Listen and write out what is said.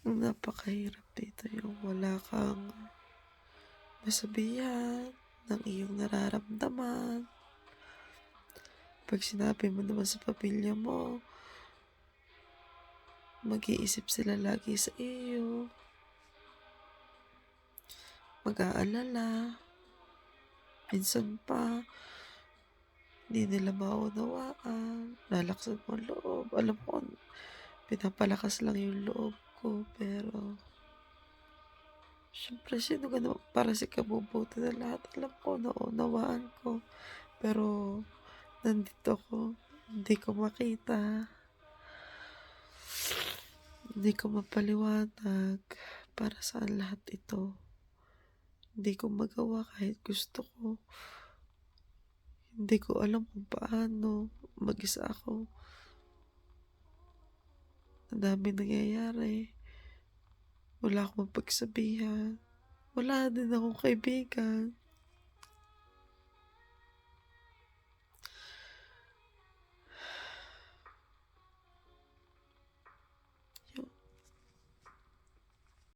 Napakahirap dito yung wala kang masabihan ng iyong nararamdaman. 'Pag sinabi mo naman sa pamilya mo mag-iisip sila lagi sa iyo. Mag-aalala. Minsan pa di nila maunawaan, lalakasan mo ang loob. Alam ko pinapalakas lang yung loob siyempre sino ka naman para sa ikabubuti ng lahat. Alam ko naunawaan ko, pero nandito ako, hindi ko makita. Hindi ko mapaliwanag para saan lahat ito. Hindi ko magawa kahit gusto ko. Hindi ko alam kung paano, mag-isa ako. Ang daming nangyayari. Wala akong mapagsabihan. Wala din akong kaibigan.